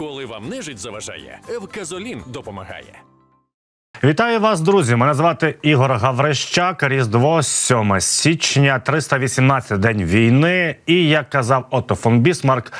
Коли вам нежить заважає, Евказолін допомагає. Вітаю вас, друзі! Мене звати Ігор Гаврищак. Різдво 7 січня, 318 день війни. І як казав Отто фон Бісмарк,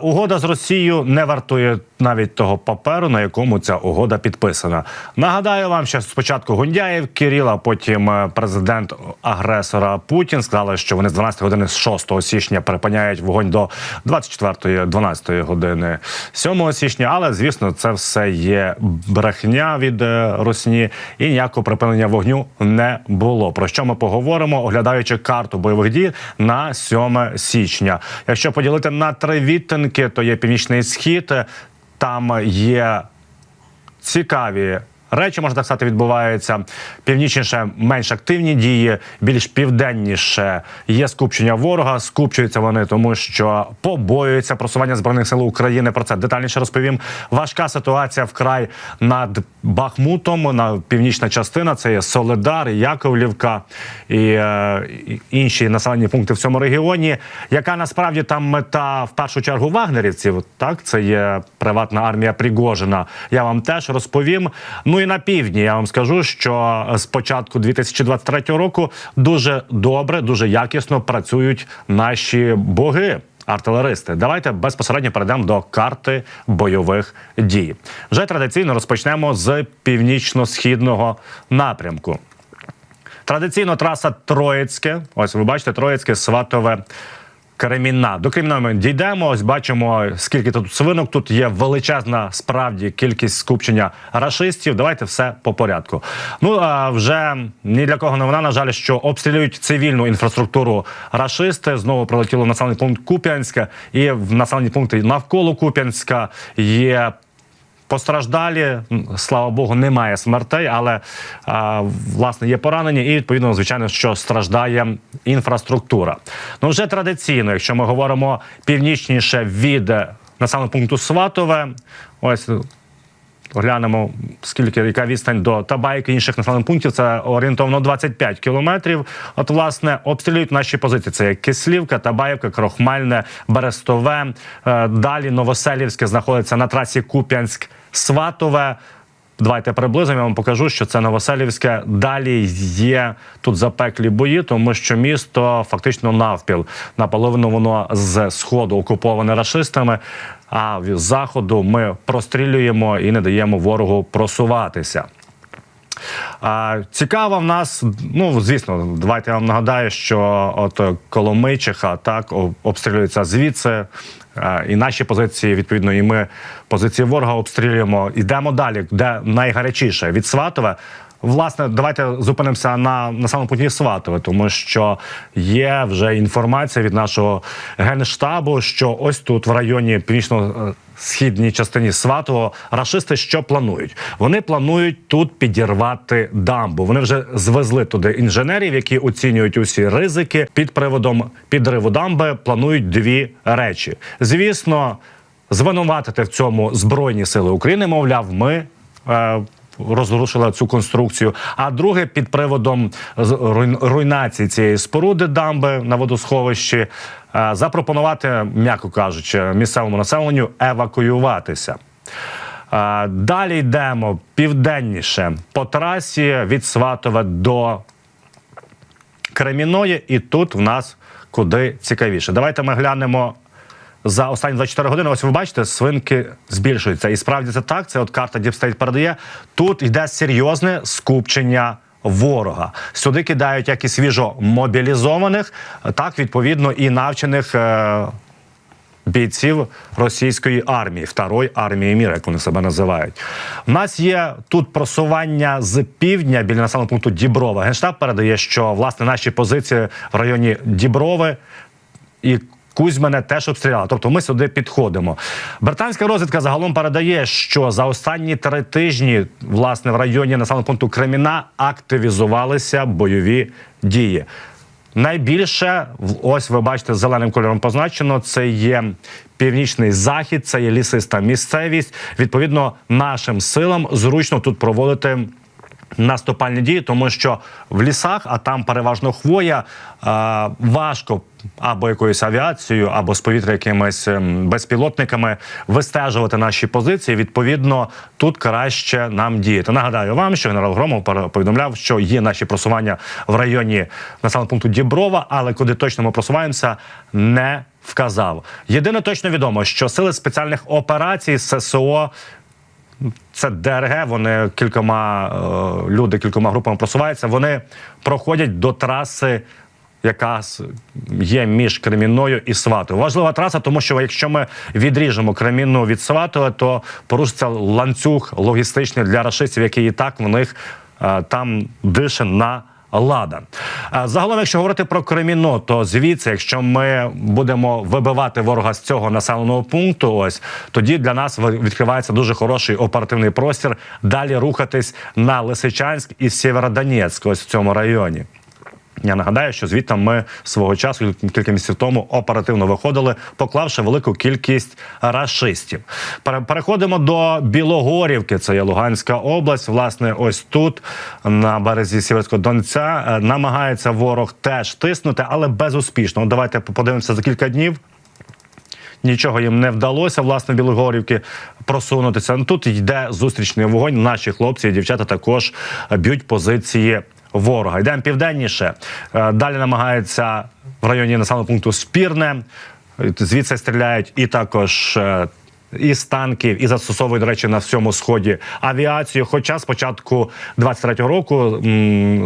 угода з Росією не вартує навіть того паперу, на якому ця угода підписана. Нагадаю вам, що спочатку Гундяєв, Кирил, а потім е, президент агресора Путін сказали, що вони з 12 години з 6 січня припиняють вогонь до 24-12 години 7 січня. Але звісно, це все є брехня від е, Росні, і ніякого припинення вогню не було. Про що ми поговоримо, оглядаючи карту бойових дій на 7 січня. Якщо поділити на три відтинки, то є північний схід. Там є цікаві речі, можна так сказати, відбуваються. Північніше менш активні дії, більш південніше є скупчення ворога. Скупчуються вони, тому що побоюються просування збройних сил України. Про це детальніше розповім. Важка ситуація вкрай над Бахмутом. На північна частина це є Соледар, Яковлівка і, е, інші населені пункти в цьому регіоні. Яка насправді там мета в першу чергу вагнерівців? Так, це є приватна армія Пригожина. Я вам теж розповім. Ну і на півдні я вам скажу, що з початку 2023 року дуже добре, дуже якісно працюють наші боги. Артилеристи, давайте безпосередньо перейдемо до карти бойових дій. Вже традиційно розпочнемо з північно-східного напрямку. Традиційно траса Троїцьке. Ось ви бачите, Троїцьке, Сватове. Кремінна. До Кремінна ми дійдемо. Ось бачимо, скільки тут свинок. Тут є величезна справді кількість скупчення рашистів. Давайте все по порядку. Ну а вже ні для кого новина, на жаль, що обстрілюють цивільну інфраструктуру рашисти. Знову прилетіло населений пункт Куп'янська, і в населені пункти навколо Куп'янська є Постраждалі, слава Богу, немає смертей, але а, власне є поранені, і відповідно, звичайно, що страждає інфраструктура. Ну вже традиційно, якщо ми говоримо північніше від населеного пункту Сватове, ось Глянемо, скільки яка відстань до Табайки інших населених пунктів. Це орієнтовно 25 кілометрів. От, власне, обстрілюють наші позиції. Це як Кислівка, Табаївка, Крохмальне, Берестове. Е, Далі Новоселівське знаходиться на трасі Куп'янськ-Сватове. Давайте приблизимо, я вам покажу, що це Новоселівське. Далі є тут запеклі бої, тому що місто фактично навпіл. Наполовину воно з сходу окуповане рашистами, а з заходу ми прострілюємо і не даємо ворогу просуватися. Цікаво в нас, ну звісно, давайте я вам нагадаю, що от Коломийчиха так об- обстрілюється звідси. І наші позиції, відповідно, і ми позиції ворога обстрілюємо. Йдемо далі, де найгарячіше від Сватове. Власне, давайте зупинимося на, на самому пункті Сватове, тому що є вже інформація від нашого генштабу, що ось тут в районі північно східній частині Сватого рашисти що планують? Вони планують тут підірвати дамбу. Вони вже звезли туди інженерів, які оцінюють усі ризики. Під приводом підриву дамби планують дві речі. Звісно, звинуватити в цьому збройні сили України. Мовляв, ми. Е, Розрушила цю конструкцію. А друге, під приводом руйнації цієї споруди дамби на водосховищі, е, запропонувати, м'яко кажучи, місцевому населенню евакуюватися. Е, Далі йдемо південніше по трасі від Сватове до Креміної, і тут в нас куди цікавіше. Давайте ми глянемо за останні 24 години. Ось ви бачите, свинки збільшуються. І справді це так. Це от карта State передає. Тут йде серйозне скупчення. Ворога сюди кидають як і свіжо мобілізованих, так відповідно і навчених е, бійців російської армії, второї армії міра, як вони себе називають. У нас є тут просування з півдня біля населеного пункту Діброва. Генштаб передає, що власне наші позиції в районі Діброви і. Кузьмене теж обстріляли, тобто ми сюди підходимо. Британська розвідка загалом передає, що за останні три тижні, власне, в районі населеного пункту Креміна активізувалися бойові дії. Найбільше, ось ви бачите, зеленим кольором позначено. Це є північний захід, це є лісиста місцевість. Відповідно, нашим силам зручно тут проводити наступальні дії, тому що в лісах, а там переважно хвоя, е, важко або якоюсь авіацією, або з повітря якимись ем, безпілотниками вистежувати наші позиції. Відповідно, тут краще нам діяти. Нагадаю вам, що генерал Громов повідомляв, що є наші просування в районі населеного пункту Діброва, але куди точно ми просуваємося, не вказав. Єдине точно відомо, що сили спеціальних операцій ССО це ДРГ. Вони кількома е, люди, кількома групами просуваються. Вони проходять до траси. Яка є між Кремінною і Сватою. Важлива траса, тому що якщо ми відріжемо Кремінну від Сватова, то порушиться ланцюг логістичний для рашистів, який і так в них е, там дише на лада. Загалом, якщо говорити про Креміно, то звідси, якщо ми будемо вибивати ворога з цього населеного пункту, ось тоді для нас відкривається дуже хороший оперативний простір далі рухатись на Лисичанськ і Сєвєродонецьк, ось в цьому районі. Я нагадаю, що звідти ми свого часу кілька місяців тому оперативно виходили, поклавши велику кількість рашистів. Переходимо до Білогорівки. Це є Луганська область. Власне, ось тут на березі Сіверського Донця е, намагається ворог теж тиснути, але безуспішно. Давайте подивимося за кілька днів. Нічого їм не вдалося, власне, Білогорівки просунутися. Ну, Тут йде зустрічний вогонь. Наші хлопці і дівчата також б'ють позиції ворога. Йдемо південніше. Е, Далі намагаються в районі населеного пункту Спірне. Е, Звідси стріляють і також. Е, І з танків, і застосовують, до речі, на всьому сході авіацію. Хоча з початку 23-го року,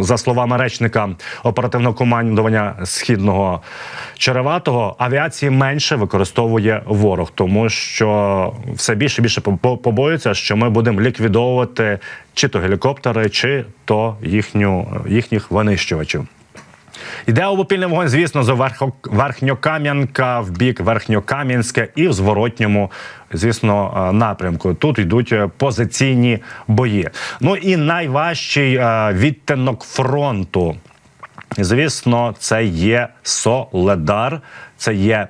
за словами речника оперативного командування східного Череватого, авіації менше використовує ворог, тому що все більше і більше побо- побоюються, що ми будемо ліквідовувати чи то гелікоптери, чи то їхню їхніх винищувачів. Йде обопільний вогонь, звісно, з Верхньокам'янка в бік Верхньокам'янське і в зворотньому, звісно, е, напрямку. Тут йдуть е, позиційні бої. Ну і найважчий е, відтинок фронту. Звісно, це є Соледар, це є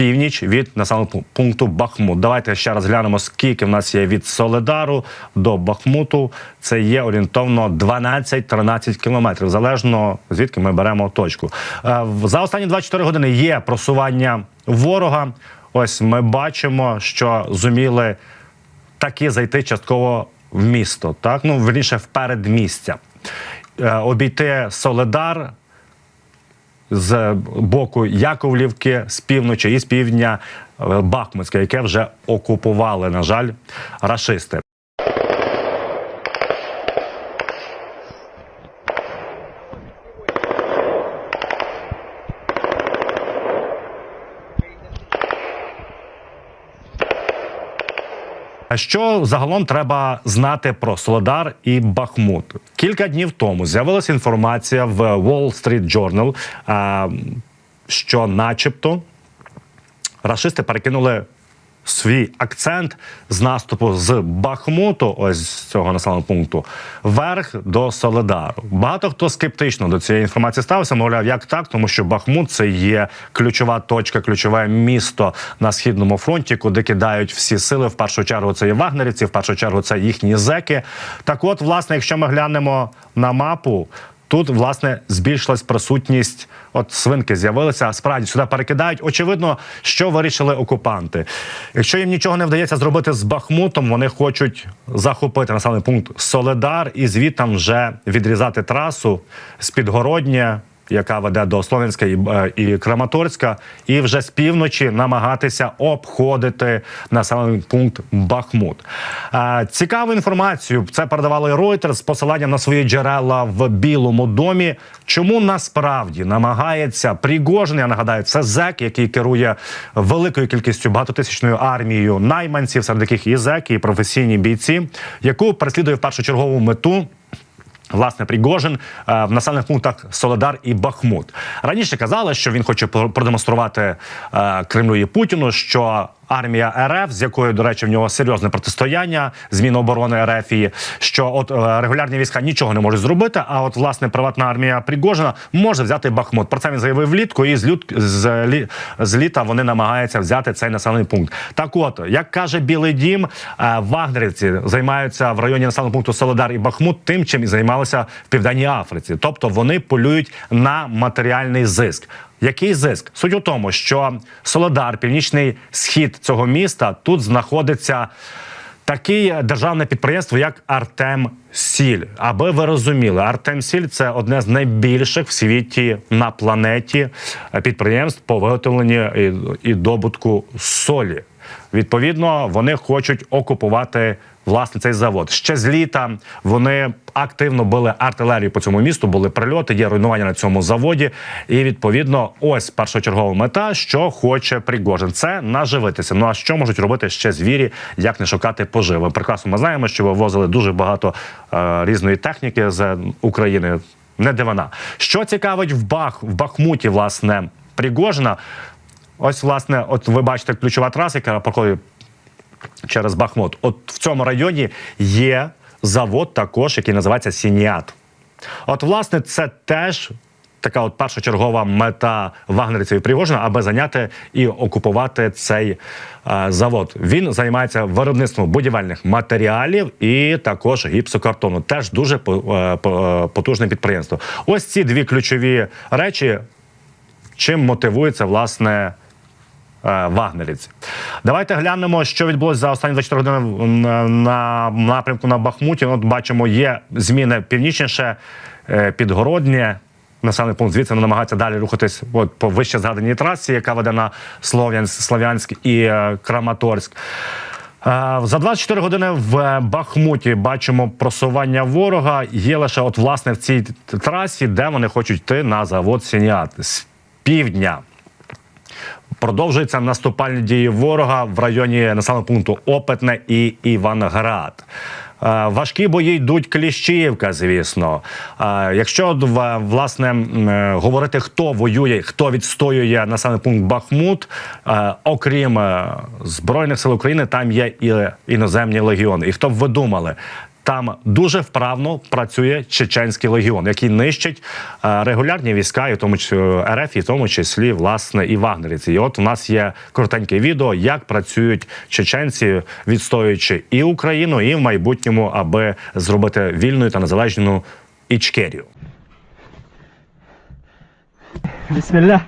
північ від населеного пу- пункту Бахмут. Давайте ще раз глянемо, скільки в нас є від Соледару до Бахмуту. Це є орієнтовно 12-13 кілометрів, залежно звідки ми беремо точку. Е, За останні 24 години є просування ворога. Ось ми бачимо, що зуміли таки зайти частково в місто, так ну верніше в передмістя. Е, Обійти Соледар з боку Яковлівки, з півночі і з півдня Бахмутська, Бахмутське, яке вже окупували, на жаль, рашисти. А Що загалом треба знати про Солодар і Бахмут? Кілька днів тому з'явилася інформація в Wall Street Journal, що, начебто, рашисти перекинули свій акцент з наступу з Бахмуту, ось з цього населеного пункту, вверх до Соледару. Багато хто скептично до цієї інформації ставився, мовляв, як так, тому що Бахмут це є ключова точка, ключове місто на східному фронті, куди кидають всі сили. В першу чергу це є вагнерівці, в першу чергу це їхні зеки. Так, от, власне, якщо ми глянемо на мапу. Тут власне збільшилась присутність. От свинки з'явилися. Справді сюди перекидають. Очевидно, що вирішили окупанти. Якщо їм нічого не вдається зробити з Бахмутом, вони хочуть захопити населений пункт Соледар і звідти вже відрізати трасу з підгородня, яка веде до Слов'янська і, е, і Краматорська, і вже з півночі намагатися обходити населений пункт Бахмут. Е, Цікаву інформацію це передавали Reuters з посиланням на свої джерела в Білому домі. Чому насправді намагається Пригожин, я нагадаю, це зек, який керує великою кількістю багатотисячною армією найманців, серед яких і зеки, і професійні бійці, яку переслідує в першочергову мету. Власне, Пригожин е, в населених пунктах Солодар і Бахмут. Раніше казали, що він хоче про- продемонструвати е, Кремлю і Путіну, що армія РФ, з якою, до речі, в нього серйозне протистояння з Міноборони РФ, і що от е, регулярні війська нічого не можуть зробити. А от власне приватна армія Пригожина може взяти Бахмут. Про це він заявив влітку, і з лют з, лі- з літа вони намагаються взяти цей населений пункт. Так, от як каже Білий Дім, е, вагнерівці займаються в районі населеного пункту Солодар і Бахмут тим, чим і займалися в південній Африці. Тобто вони полюють на матеріальний зиск. Який зиск? Суть у тому, що Солодар, північний схід цього міста, тут знаходиться таке державне підприємство, як Артем Сіль. Аби ви розуміли, Артем Сіль це одне з найбільших в світі на планеті підприємств по виготовленню і добутку солі. Відповідно, вони хочуть окупувати власне цей завод. Ще з літа вони активно били артилерію по цьому місту, були прильоти, є руйнування на цьому заводі. І відповідно, ось першочергова мета, що хоче Пригожин, це наживитися. Ну а що можуть робити ще звірі, як не шукати поживи? Прекрасно, ми знаємо, що вивозили дуже багато е, різної техніки з України. Не дивина. Що цікавить в Бах в Бахмуті, власне, Пригожина. Ось, власне, от ви бачите ключова траса, яка проходить через Бахмут. От в цьому районі є завод також, який називається Сініат. От, власне, це теж така от першочергова мета вагнерівців і Пригожина, аби зайняти і окупувати цей е, завод. Він займається виробництвом будівельних матеріалів і також гіпсокартону. Теж дуже е, е, потужне підприємство. Ось ці дві ключові речі чим мотивується власне е, вагнерівці. Давайте глянемо, що відбулося за останні 24 години на, на напрямку на Бахмуті. От бачимо, є зміни північніше, е, підгороднє. Населений пункт звідси вони намагаються далі рухатись от, по вище згаданій трасі, яка веде на Слов'янськ, Слов'янськ і е, Краматорськ. Е, За 24 години в Бахмуті бачимо просування ворога. Є лише от власне в цій трасі, де вони хочуть йти на завод Сініат з півдня. Продовжуються наступальні дії ворога в районі населеного пункту Опитне і Іванград. Е, Важкі бої йдуть Кліщіївка, звісно. Е, Якщо власне е, говорити, хто воює, хто відстоює населений пункт Бахмут, окрім Збройних сил України, там є і іноземні легіони. І хто б ви думали? Там дуже вправно працює чеченський легіон, який нищить е, регулярні війська, і в тому числі РФ, і в тому числі власне і вагнерівці. І от у нас є коротеньке відео, як працюють чеченці, відстоюючи і Україну, і в майбутньому, аби зробити вільною та незалежну Ічкерію. Bismillah.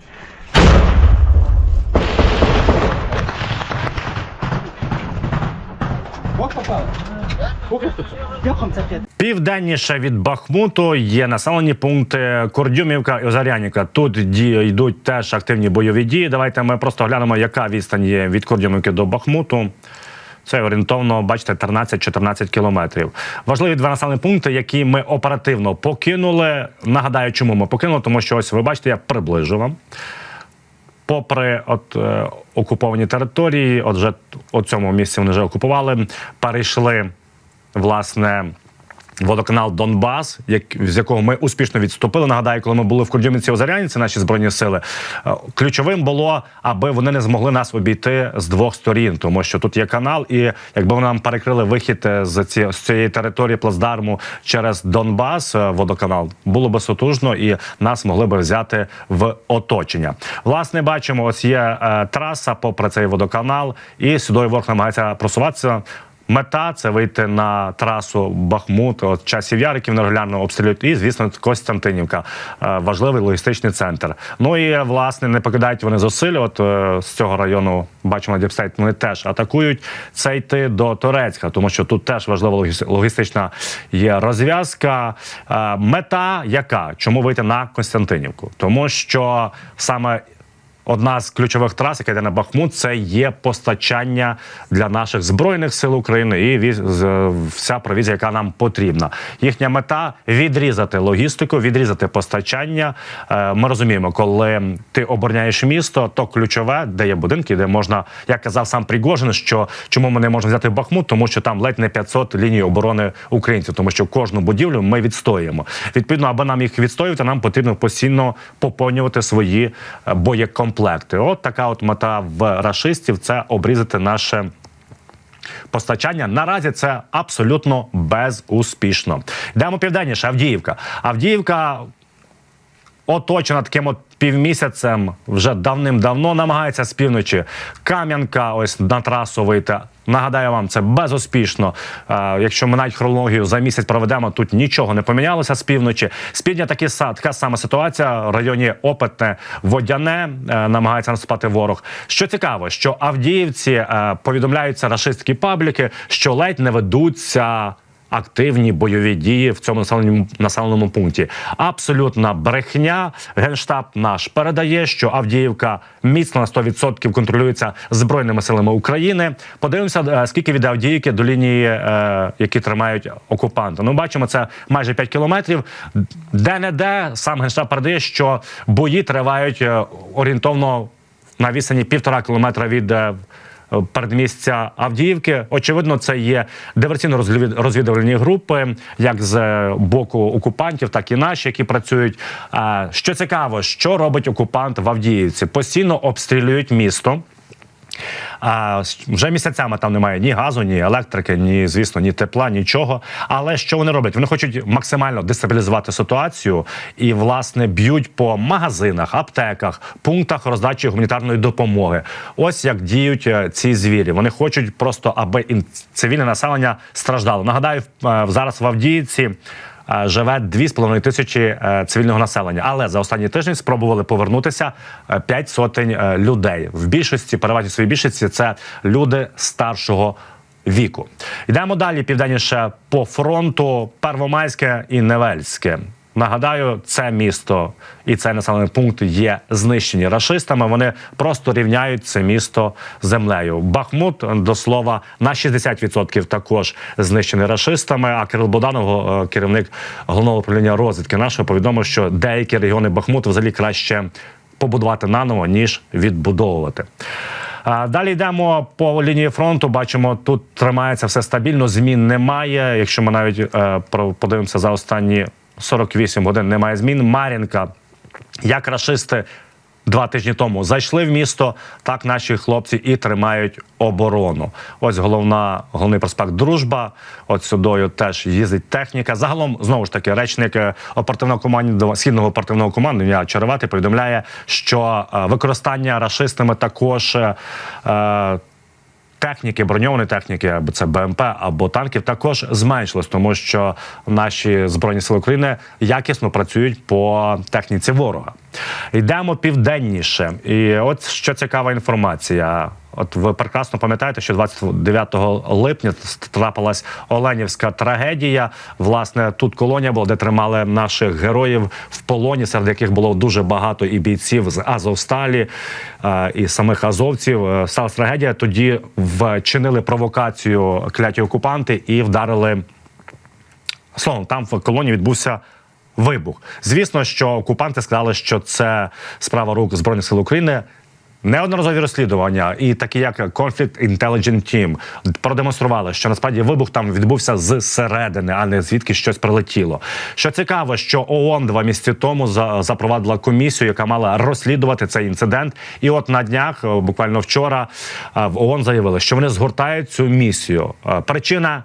Південніше від Бахмуту є населені пункти Кордюмівка і Озарянівка. Тут йдуть теж активні бойові дії. Давайте ми просто глянемо, яка відстань є від Кордюмівки до Бахмуту. Це орієнтовно, бачите, 13-14 кілометрів. Важливі два населені пункти, які ми оперативно покинули. Нагадаю, чому ми покинули, тому що ось ви бачите, я приближу вам. Попри от е, окуповані території, от вже у цьому місці вони вже окупували, перейшли власне. Водоканал Донбас, як з якого ми успішно відступили. Нагадаю, коли ми були в Курдюмівці Озеряні, це наші збройні сили. е, Ключовим було, аби вони не змогли нас обійти з двох сторін, тому що тут є канал, і якби вони нам перекрили вихід е, з ці з цієї території плацдарму через Донбас, е, водоканал, було би сутужно і нас могли би взяти в оточення. Власне, бачимо, ось є е, траса попри цей водоканал, і сюди ворог намагається просуватися. Мета це вийти на трасу Бахмут, от часів яр, які вони регулярно обстрілюють, і звісно, Костянтинівка, е, важливий логістичний центр. Ну і власне не покидають вони зусиль. От е, з цього району бачимо Діпстейт, Вони теж атакують це йти до Торецька, тому що тут теж важлива логіс- логістична є розв'язка. Е, Мета яка? Чому вийти на Костянтинівку? Тому що саме Одна з ключових трас, яка йде на Бахмут, це є постачання для наших збройних сил України і віз- вся провізія, яка нам потрібна. Їхня мета відрізати логістику, відрізати постачання. Е, Ми розуміємо, коли ти обороняєш місто, то ключове, де є будинки, де можна, як казав сам Пригожин, що чому ми не можемо взяти Бахмут, тому що там ледь не 500 ліній оборони українців, тому що кожну будівлю ми відстоюємо. Відповідно, аби нам їх відстоювати, нам потрібно постійно поповнювати свої е, боєкомплекти. Боєкомплекти. От така от мета в рашистів це обрізати наше. Постачання наразі це абсолютно безуспішно. Йдемо південніше. Авдіївка. Авдіївка оточена таким от півмісяцем вже давним-давно намагається з півночі. Кам'янка, ось на трасу вийти. Нагадаю вам, це безуспішно. Якщо ми навіть хронологію за місяць проведемо, тут нічого не помінялося з півночі. З півдня такі така сама ситуація. В районі Опитне Водяне е, намагається наступати ворог. Що цікаво, що Авдіївці е, повідомляються рашистські пабліки, що ледь не ведуться активні бойові дії в цьому населеному населеному пункті. Абсолютна брехня. Генштаб наш передає, що Авдіївка міцно на 100% контролюється збройними силами України. Подивимося, е, скільки від Авдіївки до лінії, е, які тримають окупанти. Ну, бачимо, це майже 5 кілометрів. Де не де сам генштаб передає, що бої тривають е, орієнтовно на відстані півтора кілометра від. Передмістя Авдіївки. Очевидно, це є диверсійно-розвідувальні групи, як з е, боку окупантів, так і наші, які працюють. Що цікаво, що робить окупант в Авдіївці? Постійно обстрілюють місто. А вже місяцями там немає ні газу, ні електрики, ні звісно, ні тепла, нічого. Але що вони роблять? Вони хочуть максимально дестабілізувати ситуацію і власне б'ють по магазинах, аптеках, пунктах роздачі гуманітарної допомоги. Ось як діють е, ці звірі. Вони хочуть просто, аби цивільне населення страждало. Нагадаю, е, зараз в Авдіївці. Е, Живе 2,5 тисячі е, цивільного населення, але за останній тиждень спробували повернутися 5 сотень е, людей. В більшості, переважній своїй більшості, це люди старшого віку. Йдемо далі південніше по фронту Первомайське і Невельське. Нагадаю, це місто і цей населений пункт є знищені рашистами. Вони просто рівняють це місто землею. Бахмут до слова на 60% також знищений рашистами. А Кирил Боданов, е, керівник головного управління розвідки нашого, повідомив, що деякі регіони Бахмуту взагалі краще побудувати наново ніж відбудовувати. Далі йдемо по лінії фронту. Бачимо, тут тримається все стабільно. Змін немає. Якщо ми навіть е, подивимося за останні 48 годин, немає змін. Мар'їнка, як рашисти два тижні тому зайшли в місто, так наші хлопці і тримають оборону. Ось головна головний проспект Дружба. От сюдою теж їздить техніка. Загалом знову ж таки речник е, оперативного команду східного оперативного командування Черевати повідомляє, що е, використання рашистами також. е, е, Техніки, броньованої техніки, або це БМП або танків, також зменшилось, тому що наші збройні сили України якісно працюють по техніці ворога. Йдемо південніше, і от що цікава інформація. От ви прекрасно пам'ятаєте, що 29 липня трапилась Оленівська трагедія. Власне, тут колонія була, де тримали наших героїв в полоні, серед яких було дуже багато і бійців з Азовсталі, е, і самих азовців. Е, Сталася трагедія. Тоді вчинили провокацію кляті окупанти і вдарили Словом, там в колонії відбувся вибух. Звісно, що окупанти сказали, що це справа рук Збройних сил України. Неодноразові розслідування, і такі як Conflict Intelligence Team продемонстрували, що насправді вибух там відбувся зсередини, а не звідки щось прилетіло. Що цікаво, що ООН два місяці тому запровадила комісію, яка мала розслідувати цей інцидент. І от на днях, е, буквально вчора, е, в ООН заявили, що вони згортають цю місію. Е, Причина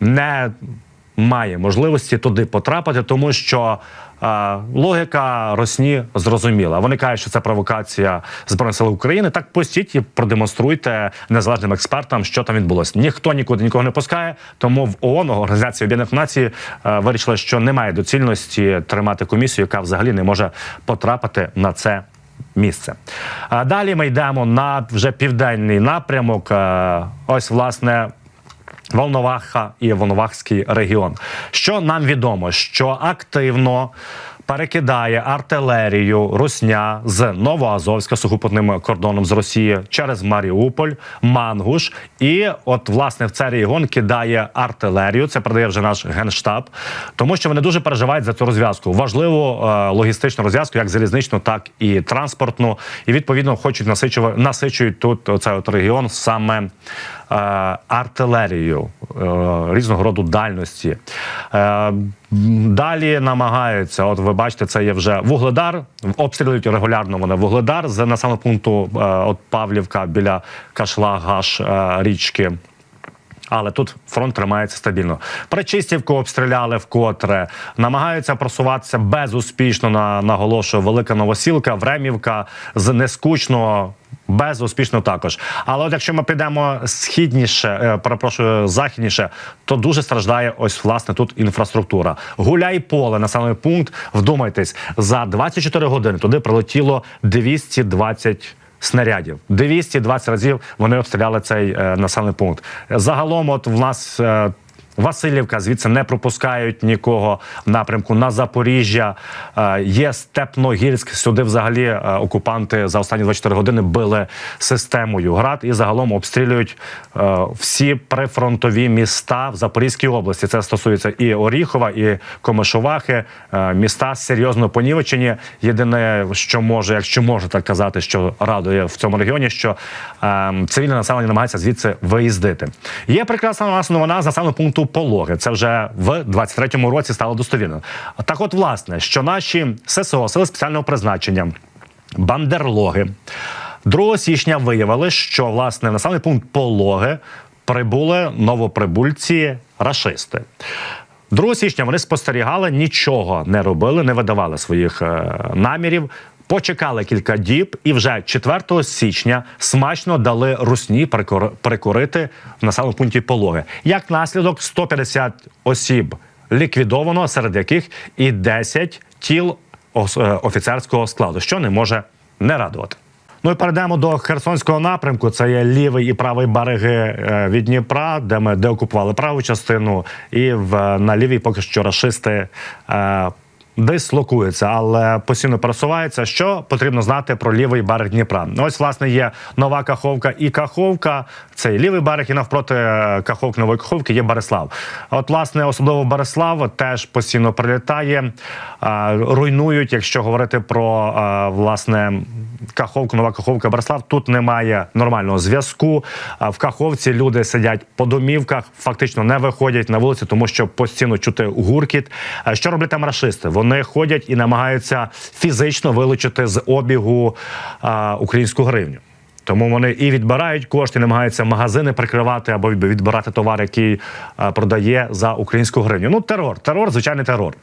не має можливості туди потрапити, тому що е, логіка Росні зрозуміла. Вони кажуть, що це провокація збройних сил України. Так пустіть і продемонструйте незалежним експертам, що там відбулося. Ніхто нікуди нікого не пускає. Тому в ООН, Організація Об'єднаних Націй, е, вирішила, що немає доцільності тримати комісію, яка взагалі не може потрапити на це. Місце далі ми йдемо на вже південний напрямок. Е, Ось власне Волноваха і Волновахський регіон. Що нам відомо, що активно перекидає артилерію Русня з Новоазовська сухопутним кордоном з Росії через Маріуполь, Мангуш, і от власне в цей регіон кидає артилерію. Це передає вже наш генштаб, тому що вони дуже переживають за цю розв'язку. Важливу е, логістичну розв'язку, як залізничну, так і транспортну. І відповідно хочуть насичувати насичують тут цей от регіон саме артилерію е, різного роду дальності. Е, Далі намагаються, от ви бачите, це є вже вугледар. Обстрілюють регулярно вони вугледар з населеного пункту е, от Павлівка біля Кашлагаш е, річки. Але тут фронт тримається стабільно. Причистівку обстріляли вкотре, намагаються просуватися безуспішно. На наголошую, велика новосілка, Времівка з нескучного. Безуспішно також. Але от якщо ми підемо східніше, е, перепрошую, західніше, то дуже страждає ось власне тут інфраструктура. Гуляй поле, населений пункт. Вдумайтесь, за 24 години туди прилетіло 220 снарядів. 220 разів вони обстріляли цей е, населений пункт. Загалом, от в нас. Е, Васильівка звідси не пропускають нікого в напрямку на Запоріжжя. Е, Є Степногірськ. Сюди взагалі е, окупанти за останні 24 години били системою град і загалом обстрілюють е, всі прифронтові міста в Запорізькій області. Це стосується і Оріхова, і Комишувахи. Міста серйозно понівечені. Єдине, що може, якщо можна так казати, що радує в цьому регіоні, що е, цивільне населення намагається звідси виїздити. Є прекрасна у нас новина з населеного пункту Пологи. Це вже в 23-му році стало достовірно. Так, от, власне, що наші ССО, сили спеціального призначення, бандерлоги 2 січня виявили, що власне в населений пункт Пологи прибули новоприбульці рашисти. 2 січня вони спостерігали, нічого не робили, не видавали своїх е, намірів. Почекали кілька діб, і вже 4 січня смачно дали русні прикурити в населеному пункті Пологи. Як наслідок, 150 осіб ліквідовано, серед яких і 10 тіл е, офіцерського складу, що не може не радувати. Ну і перейдемо до Херсонського напрямку. Це є лівий і правий береги е, від Дніпра, де ми деокупували праву частину, і в на лівій поки що рашисти. Дислокуються, але постійно пересуваються. Що потрібно знати про лівий берег Дніпра? Ось власне є нова Каховка і Каховка. Це і лівий берег, і навпроти е, Каховки нової Каховки є Береслав. От, власне, особливо Береслав теж постійно прилітає, е, руйнують, якщо говорити про е, власне Каховку, нова Каховка, Береслав. Тут немає нормального зв'язку. В Каховці люди сидять по домівках, фактично не виходять на вулиці, тому що постійно чути гуркіт. Що роблять там рашисти? Вони ходять і намагаються фізично вилучити з обігу а, українську гривню. Тому вони і відбирають кошти, намагаються магазини прикривати або відб- відбирати товар, який продає за українську гривню. Ну, терор, терор, звичайний терор.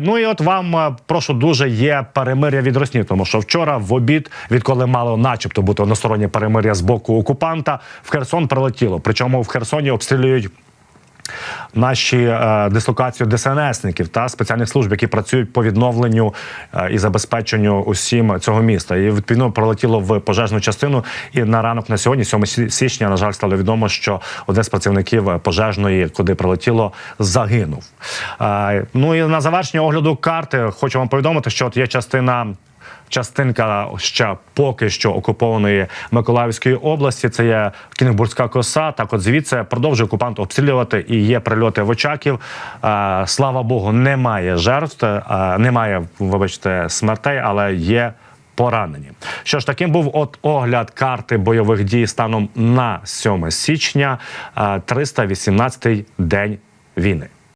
Ну і от вам прошу дуже є перемир'я від Росії, тому що вчора в обід, відколи мало, начебто, бути одностороннє перемир'я з боку окупанта, в Херсон прилетіло. Причому в Херсоні обстрілюють наші е, дислокацію ДСНСників та спеціальних служб, які працюють по відновленню е, і забезпеченню усім цього міста. І відповідно пролетіло в пожежну частину. І на ранок на сьогодні, 7 січня, на жаль, стало відомо, що один з працівників пожежної, куди прилетіло, загинув. Е, ну і на завершення огляду карти хочу вам повідомити, що от є частина частинка ще поки що окупованої Миколаївської області. Це є Кінбурзька коса. Так, от звідси продовжує окупант обстрілювати і є прильоти в очаків. Е, слава Богу, немає жертв, е, немає, вибачте, смертей, але є. Поранені. Що ж, таким був от огляд карти бойових дій станом на 7 січня, е, 318-й день війни.